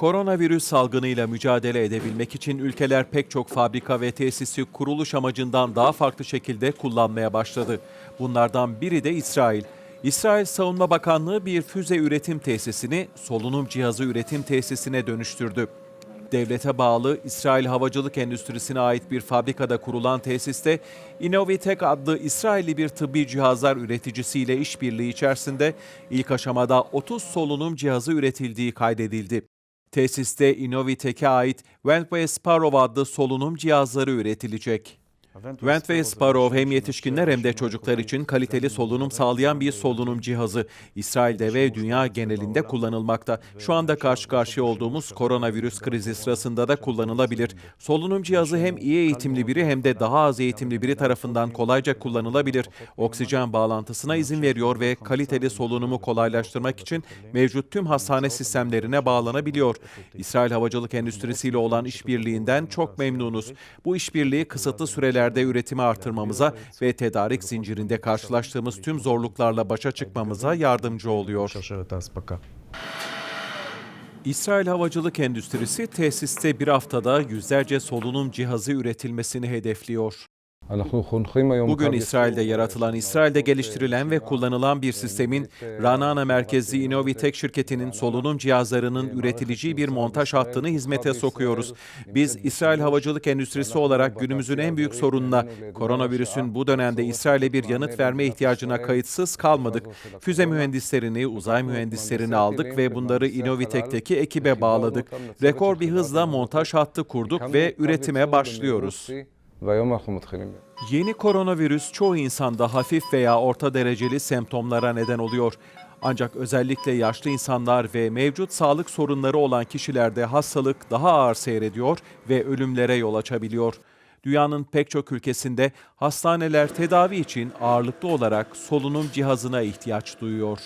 Koronavirüs salgınıyla mücadele edebilmek için ülkeler pek çok fabrika ve tesisi kuruluş amacından daha farklı şekilde kullanmaya başladı. Bunlardan biri de İsrail. İsrail Savunma Bakanlığı bir füze üretim tesisini solunum cihazı üretim tesisine dönüştürdü. Devlete bağlı İsrail Havacılık Endüstrisi'ne ait bir fabrikada kurulan tesiste Innovitek adlı İsrailli bir tıbbi cihazlar üreticisiyle işbirliği içerisinde ilk aşamada 30 solunum cihazı üretildiği kaydedildi. Tesiste Innovitek'e ait ve Sparrow adlı solunum cihazları üretilecek. Went ve Sparrow hem yetişkinler hem de çocuklar için kaliteli solunum sağlayan bir solunum cihazı. İsrail'de ve dünya genelinde kullanılmakta. Şu anda karşı karşıya olduğumuz koronavirüs krizi sırasında da kullanılabilir. Solunum cihazı hem iyi eğitimli biri hem de daha az eğitimli biri tarafından kolayca kullanılabilir. Oksijen bağlantısına izin veriyor ve kaliteli solunumu kolaylaştırmak için mevcut tüm hastane sistemlerine bağlanabiliyor. İsrail havacılık endüstrisiyle olan işbirliğinden çok memnunuz. Bu işbirliği kısıtlı ülkelerde üretimi artırmamıza ve tedarik zincirinde karşılaştığımız tüm zorluklarla başa çıkmamıza yardımcı oluyor. İsrail havacılık endüstrisi tesiste bir haftada yüzlerce solunum cihazı üretilmesini hedefliyor. Bugün İsrail'de yaratılan, İsrail'de geliştirilen ve kullanılan bir sistemin Ranana merkezli Innovitek şirketinin solunum cihazlarının üretileceği bir montaj hattını hizmete sokuyoruz. Biz İsrail havacılık endüstrisi olarak günümüzün en büyük sorununa koronavirüsün bu dönemde İsrail'e bir yanıt verme ihtiyacına kayıtsız kalmadık. Füze mühendislerini, uzay mühendislerini aldık ve bunları Innovitek'teki ekibe bağladık. Rekor bir hızla montaj hattı kurduk ve üretime başlıyoruz. במהירות שיא, והיום אנחנו מתחילים. Yeni koronavirüs çoğu insanda hafif veya orta dereceli semptomlara neden oluyor. Ancak özellikle yaşlı insanlar ve mevcut sağlık sorunları olan kişilerde hastalık daha ağır seyrediyor ve ölümlere yol açabiliyor. Dünyanın pek çok ülkesinde hastaneler tedavi için ağırlıklı olarak solunum cihazına ihtiyaç duyuyor.